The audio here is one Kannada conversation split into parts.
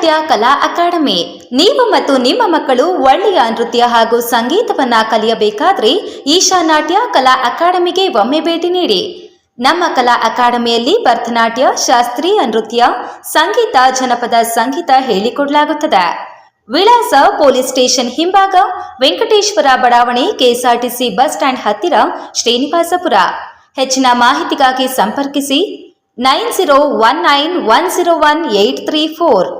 ಈಶಾನಾಟ್ಯ ಕಲಾ ಅಕಾಡೆಮಿ. ನೀವು ಮತ್ತು ನಿಮ್ಮ ಮಕ್ಕಳು ಒಳ್ಳೆಯ ನೃತ್ಯ ಹಾಗೂ ಸಂಗೀತವನ್ನ ಕಲಿಯಬೇಕಾದ್ರೆ ಈಶಾನಾಟ್ಯ ಕಲಾ ಅಕಾಡೆಮಿಗೆ ಒಮ್ಮೆ ಭೇಟಿ ನೀಡಿ. ನಮ್ಮ ಕಲಾ ಅಕಾಡೆಮಿಯಲ್ಲಿ ಭರತನಾಟ್ಯ, ಶಾಸ್ತ್ರೀಯ ನೃತ್ಯ, ಸಂಗೀತ, ಜನಪದ ಸಂಗೀತ ಹೇಳಿಕೊಡಲಾಗುತ್ತದೆ. ವಿಳಾಸ ಪೊಲೀಸ್ ಸ್ಟೇಷನ್ ಹಿಂಭಾಗ ವೆಂಕಟೇಶ್ವರ ಬಡಾವಣೆ, ಕೆಎಸ್ಆರ್ಟಿಸಿ ಬಸ್ ಸ್ಟ್ಯಾಂಡ್ ಹತ್ತಿರ ಶ್ರೀನಿವಾಸಪುರ. ಹೆಚ್ಚಿನ ಮಾಹಿತಿಗಾಗಿ ಸಂಪರ್ಕಿಸಿ nine zero one nine one zero one eight three four.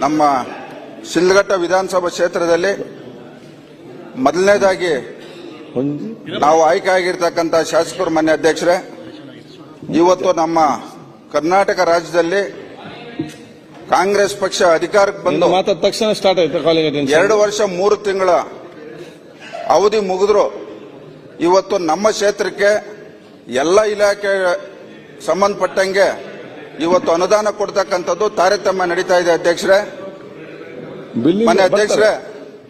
ನಮ್ಮ ಶಿಲ್ಘಟ್ಟ ವಿಧಾನಸಭಾ ಕ್ಷೇತ್ರದಲ್ಲಿ ಮೊದಲನೇದಾಗಿ ನಾವು ಆಯ್ಕೆ ಆಗಿರ್ತಕ್ಕಂಥ ಶಾಸಕರು ಮನೆ ಅಧ್ಯಕ್ಷರೇ ಇವತ್ತು ನಮ್ಮ ಕರ್ನಾಟಕ ರಾಜ್ಯದಲ್ಲಿ ಕಾಂಗ್ರೆಸ್ ಪಕ್ಷ ಅಧಿಕಾರಕ್ಕೆ ಬಂದು ತಕ್ಷಣ ಸ್ಟಾರ್ಟ್ ಆಯ್ತು ಎರಡು ವರ್ಷ ಮೂರು ತಿಂಗಳ ಅವಧಿ ಮುಗಿದ್ರು. ಇವತ್ತು ನಮ್ಮ ಕ್ಷೇತ್ರಕ್ಕೆ ಎಲ್ಲ ಇಲಾಖೆ ಸಂಬಂಧಪಟ್ಟಂಗೆ ಇವತ್ತು ಅನುದಾನ ಕೊಡ್ತಕ್ಕಂಥದ್ದು ತಾರತಮ್ಯ ನಡೀತಾ ಇದೆ ಅಧ್ಯಕ್ಷರೇ. ಮನೆ ಅಧ್ಯಕ್ಷರೇ.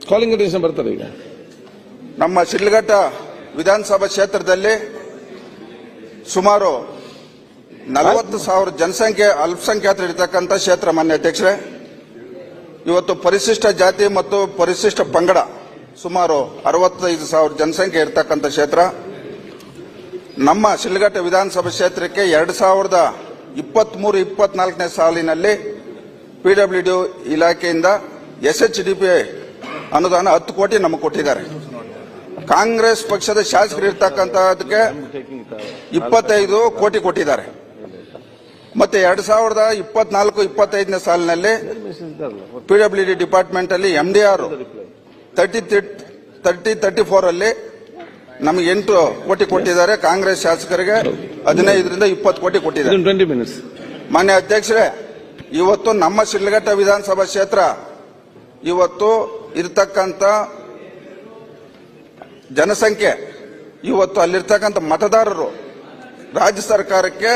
ಕಾಲಿಂಗ್ ಅಟೆನ್ಷನ್ ಬರ್ತಾರೆ ಈಗ. ನಮ್ಮ ಶಿಡ್ಲಘಟ್ಟ ವಿಧಾನಸಭಾ ಕ್ಷೇತ್ರದಲ್ಲಿ ಸುಮಾರು ನಲವತ್ತು ಸಾವಿರ ಜನಸಂಖ್ಯೆ ಅಲ್ಪಸಂಖ್ಯಾತರು ಇರತಕ್ಕಂಥ ಕ್ಷೇತ್ರ ಮಾನ್ಯ ಅಧ್ಯಕ್ಷರೇ. ಇವತ್ತು ಪರಿಶಿಷ್ಟ ಜಾತಿ ಮತ್ತು ಪರಿಶಿಷ್ಟ ಪಂಗಡ ಸುಮಾರು ಅರವತ್ತೈದು ಸಾವಿರ ಜನಸಂಖ್ಯೆ ಇರತಕ್ಕಂಥ ಕ್ಷೇತ್ರ. ನಮ್ಮ ಶಿಲ್ಘಟ್ಟ ವಿಧಾನಸಭಾ ಕ್ಷೇತ್ರಕ್ಕೆ ಎರಡು ಸಾವಿರದ ಇಪ್ಪತ್ಮೂರು, ಇಪ್ಪತ್ನಾಲ್ಕನೇ ಸಾಲಿನಲ್ಲಿ ಪಿಡಬ್ಲ್ಯೂ ಡಿ ಇಲಾಖೆಯಿಂದ ಎಸ್ ಎಚ್ ಡಿ ಪಿ ಅನುದಾನ ಹತ್ತು ಕೋಟಿ ನಮಗೆ ಕೊಟ್ಟಿದ್ದಾರೆ. ಕಾಂಗ್ರೆಸ್ ಪಕ್ಷದ ಶಾಸಕರು ಇರ್ತಕ್ಕಂಥದಕ್ಕೆ ಇಪ್ಪತ್ತೈದು ಕೋಟಿ ಕೊಟ್ಟಿದ್ದಾರೆ. ಮತ್ತೆ ಎರಡ್ ಸಾವಿರದ ಇಪ್ಪತ್ನಾಲ್ಕು, ಇಪ್ಪತ್ತೈದನೇ ಸಾಲಿನಲ್ಲಿ ಪಿಡಬ್ಲ್ಯೂ ಡಿ ಡಿಪಾರ್ಟ್ಮೆಂಟ್ ಅಲ್ಲಿ M D R thirty thirty thirty four ಅಲ್ಲಿ ನಮಗೆ ಎಂಟು ಕೋಟಿ ಕೊಟ್ಟಿದ್ದಾರೆ ಕಾಂಗ್ರೆಸ್ ಶಾಸಕರಿಗೆ. ಹದಿನೈದರಿಂದ ಇಪ್ಪತ್ತು ಕೋಟಿ ಕೊಟ್ಟಿದ್ದಾರೆ ಟ್ವೆಂಟಿ ಮಿನಿಟ್ಸ್ ಮಾನ್ಯ ಅಧ್ಯಕ್ಷರೇ ಇವತ್ತು ನಮ್ಮ ಶಿಡ್ಲಘಟ್ಟ ವಿಧಾನಸಭಾ ಕ್ಷೇತ್ರ ಇವತ್ತು ಇರ್ತಕ್ಕಂಥ ಜನಸಂಖ್ಯೆ ಇವತ್ತು ಅಲ್ಲಿರ್ತಕ್ಕಂಥ ಮತದಾರರು ರಾಜ್ಯ ಸರ್ಕಾರಕ್ಕೆ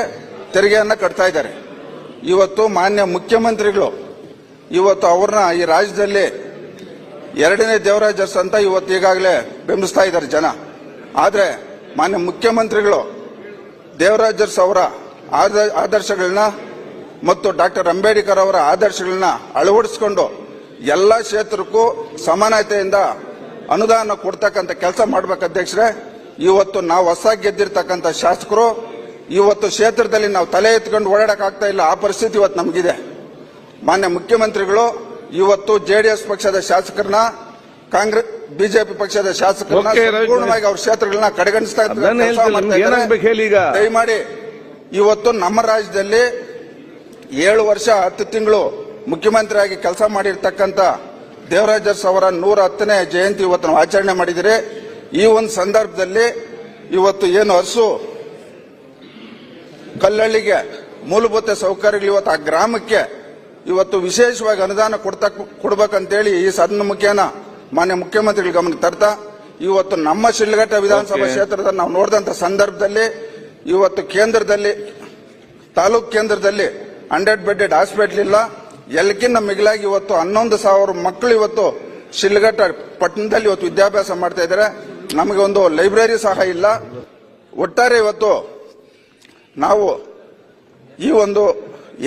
ತೆರಿಗೆಯನ್ನು ಕಟ್ತಾ ಇದ್ದಾರೆ. ಇವತ್ತು ಮಾನ್ಯ ಮುಖ್ಯಮಂತ್ರಿಗಳು ಇವತ್ತು ಅವ್ರನ್ನ ಈ ರಾಜ್ಯದಲ್ಲಿ ಎರಡನೇ ದೇವರಾಜರ್ಸ್ ಅಂತ ಇವತ್ತು ಈಗಾಗಲೇ ಬೆಂಬಲಿಸ್ತಾ ಇದ್ದಾರೆ ಜನ. ಆದರೆ ಮಾನ್ಯ ಮುಖ್ಯಮಂತ್ರಿಗಳು ದೇವರಾಜರ್ಸ್ ಅವರ ಆದ- ಆದರ್ಶಗಳನ್ನ ಮತ್ತು ಡಾಕ್ಟರ್ ಅಂಬೇಡ್ಕರ್ ಅವರ ಆದರ್ಶಗಳನ್ನ ಅಳವಡಿಸಿಕೊಂಡು ಎಲ್ಲ ಕ್ಷೇತ್ರಕ್ಕೂ ಸಮಾನತೆಯಿಂದ ಅನುದಾನ ಕೊಡ್ತಕ್ಕಂಥ ಕೆಲಸ ಮಾಡ್ಬೇಕು ಅಧ್ಯಕ್ಷರೇ. ಇವತ್ತು ನಾವು ಹೊಸ ಗೆದ್ದಿರ್ತಕ್ಕಂಥ ಶಾಸಕರು, ಇವತ್ತು ಕ್ಷೇತ್ರದಲ್ಲಿ ನಾವು ತಲೆ ಎತ್ಕೊಂಡು ಓಡಾಡಕ್ಕಾಗ್ತಾ ಇಲ್ಲ, ಆ ಪರಿಸ್ಥಿತಿ ಇವತ್ತು ನಮಗಿದೆ. ಮಾನ್ಯ ಮುಖ್ಯಮಂತ್ರಿಗಳು, ಇವತ್ತು ಜೆಡಿಎಸ್ ಪಕ್ಷದ ಶಾಸಕರನ್ನ ಕಾಂಗ್ರೆಸ್ ಬಿಜೆಪಿ ಪಕ್ಷದ ಶಾಸಕರನ್ನ Okay, ಸಂಪೂರ್ಣವಾಗಿ ಅವ್ರ ಕ್ಷೇತ್ರಗಳನ್ನ ಕಡೆಗಣಿಸ್ತಾ ಅದನ್ನ ಕೆಲಸ ಹೇಳ್ತೀನಿ, ಮಾಡ್ತಾ ನಿಮ್ಗೆ ಏನಾಗ್ಬೇಕು ಹೇಳಿ ಈಗ? ಇದ್ದಾರೆ. ದಯಮಾಡಿ ಇವತ್ತು ನಮ್ಮ ರಾಜ್ಯದಲ್ಲಿ ಏಳು ವರ್ಷ ಹತ್ತು ತಿಂಗಳು ಮುಖ್ಯಮಂತ್ರಿಯಾಗಿ ಕೆಲಸ ಮಾಡಿರ್ತಕ್ಕಂಥ ದೇವರಾಜರ್ಸ್ ಅವರ ನೂರ ಹತ್ತನೇ ಜಯಂತಿ ಇವತ್ತು ನಾವು ಆಚರಣೆ ಮಾಡಿದಿರಿ ಈ ಒಂದು ಸಂದರ್ಭದಲ್ಲಿ ಇವತ್ತು ಏನು ಹಸು ಕಲ್ಲಳ್ಳಿಗೆ ಮೂಲಭೂತ ಸೌಕರ್ಯಗಳು ಇವತ್ತು ಆ ಗ್ರಾಮಕ್ಕೆ ಇವತ್ತು ವಿಶೇಷವಾಗಿ ಅನುದಾನ ಕೊಡ್ತಾ ಕೊಡ್ಬೇಕಂತೇಳಿ ಈ ಸದನ ಮುಖೇನ ಮಾನ್ಯ ಮುಖ್ಯಮಂತ್ರಿಗಳ ಗಮನಕ್ಕೆ ತರ್ತಾ ಇವತ್ತು ನಮ್ಮ ಶಿಡ್ಲಘಟ್ಟ ವಿಧಾನಸಭಾ. ಕ್ಷೇತ್ರದ ನಾವು ನೋಡಿದಂತ ಸಂದರ್ಭದಲ್ಲಿ ಇವತ್ತು ಕೇಂದ್ರದಲ್ಲಿ ತಾಲೂಕ್ ಕೇಂದ್ರದಲ್ಲಿ ಹಂಡ್ರೆಡ್ ಬೆಡ್ಡೆಡ್ ಹಾಸ್ಪಿಟಲ್ ಇಲ್ಲ. ಎಲ್ಲಕ್ಕಿಂತ ಮಿಗಿಲಾಗಿ ಇವತ್ತು ಹನ್ನೊಂದು ಸಾವಿರ ಮಕ್ಕಳು ಇವತ್ತು ಶಿಲ್ಘಟ್ಟ ಪಟ್ಟಣದಲ್ಲಿ ಇವತ್ತು ವಿದ್ಯಾಭ್ಯಾಸ ಮಾಡ್ತಾ ಇದ್ದಾರೆ. ನಮಗೆ ಒಂದು ಲೈಬ್ರರಿ ಸಹ ಇಲ್ಲ. ಒಟ್ಟಾರೆ ಇವತ್ತು ನಾವು ಈ ಒಂದು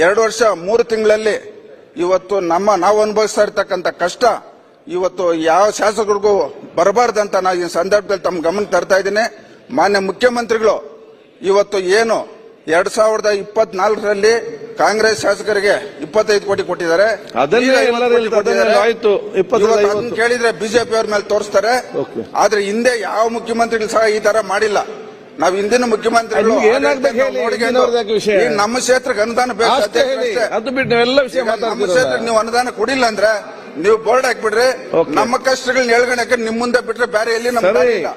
ಎರಡು ವರ್ಷ ಮೂರು ತಿಂಗಳಲ್ಲಿ ಇವತ್ತು ನಮ್ಮ ನಾವು ಅನುಭವಿಸ್ತಾ ಇರ್ತಕ್ಕಂಥ ಕಷ್ಟ ಇವತ್ತು ಯಾವ ಶಾಸಕರಿಗೂ ಬರಬಾರ್ದಂತ ನಾನು ಈ ಸಂದರ್ಭದಲ್ಲಿ ತಮ್ಮ ಗಮನ ತರ್ತಾ ಇದ್ದೀನಿ. ಮಾನ್ಯ ಮುಖ್ಯಮಂತ್ರಿಗಳು ಇವತ್ತು ಏನು ಎರಡ್ ಸಾವಿರದ ಇಪ್ಪತ್ನಾಲ್ಕರಲ್ಲಿ ಕಾಂಗ್ರೆಸ್ ಶಾಸಕರಿಗೆ ಇಪ್ಪತ್ತೈದು ಕೋಟಿ ಕೊಟ್ಟಿದ್ದಾರೆ. ಕೇಳಿದ್ರೆ ಬಿಜೆಪಿ ಅವ್ರ ಮೇಲೆ ತೋರಿಸ್ತಾರೆ. ಆದ್ರೆ ಹಿಂದೆ ಯಾವ ಮುಖ್ಯಮಂತ್ರಿಗಳು ಸಹ ಈ ತರ ಮಾಡಿಲ್ಲ. ನಾವು ಹಿಂದಿನ ಮುಖ್ಯಮಂತ್ರಿಗಳು ನಮ್ಮ ಕ್ಷೇತ್ರಕ್ಕೆ ಅನುದಾನ ಬೇಕು ನಮ್ಮ ಕ್ಷೇತ್ರಕ್ಕೆ ನೀವು ಅನುದಾನ ಕೊಡಿಲ್ಲ ಅಂದ್ರೆ ನೀವು ಬೋರ್ಡ್ ಹಾಕ್ಬಿಡ್ರಿ. ನಮ್ಮ ಕಷ್ಟಗಳನ್ನ ಹೇಳ್ಕೊಳಕ್ಕೆ ನಿಮ್ ಮುಂದೆ ಬಿಟ್ರೆ ಬೇರೆ ಎಲ್ಲಿ ನಮ್ಗೆ. ಇಲ್ಲ.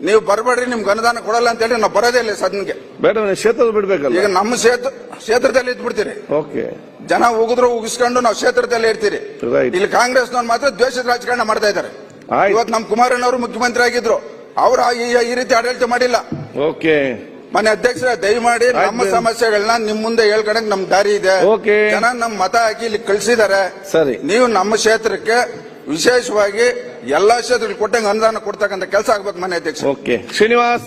ನೀವು ಬರಬೇಡ್ರಿ ನಿಮ್ಗೆ ಅನುದಾನ ಕೊಡಲ್ಲ ಅಂತ ಹೇಳಿ ನಾವು ಬರೋದೇ ಇಲ್ಲ ಸದನ್ಗೆ ಬೇಡ ಕ್ಷೇತ್ರದ ಬಿಡ್ಬೇಕಲ್ಲ ಈಗ ನಮ್ಮ ಕ್ಷೇತ್ರ ಕ್ಷೇತ್ರದಲ್ಲಿ ಇದ್ಬಿಡ್ತೀರಿ ಓಕೆ ಜನ ಉಗಿದ್ರು ಉಗಿಸ್ಕೊಂಡು ನಾವು ಕ್ಷೇತ್ರದಲ್ಲಿ ಇರ್ತೀರಿ. ಇಲ್ಲಿ ಕಾಂಗ್ರೆಸ್ನವ್ರು ಮಾತ್ರ ದ್ವೇಷದ ರಾಜಕಾರಣ ಮಾಡ್ತಾ ಇದ್ದಾರೆ. ಇವತ್ತು ನಮ್ಮ ಕುಮಾರಣ್ಣವರು ಮುಖ್ಯಮಂತ್ರಿ ಆಗಿದ್ರು ಅವ್ರು ಈ ರೀತಿ ಆಡಳಿತ ಮಾಡಿಲ್ಲ ಓಕೆ ಮನೆ ಅಧ್ಯಕ್ಷರ ದಯಮಾಡಿ ನಮ್ಮ. ಸಮಸ್ಯೆಗಳನ್ನ ನಿಮ್ ಮುಂದೆ ಹೇಳ್ಕೊಳಕ್ ನಮ್ ದಾರಿ ಇದೆ. ಜನ ನಮ್ ಮತ ಹಾಕಿ ಇಲ್ಲಿ ಕಳ್ಸಿದಾರೆ ಸರಿ. ನೀವು ನಮ್ಮ ಕ್ಷೇತ್ರಕ್ಕೆ ವಿಶೇಷವಾಗಿ ಎಲ್ಲಾ ಕ್ಷೇತ್ರಗಳು ಕೊಟ್ಟಂಗೆ ಅನುದಾನ ಕೊಡ್ತಕ್ಕಂಥ ಕೆಲಸ ಆಗ್ಬೇಕು ಮನೆ ಅಧ್ಯಕ್ಷ ಓಕೆ ಶ್ರೀನಿವಾಸ್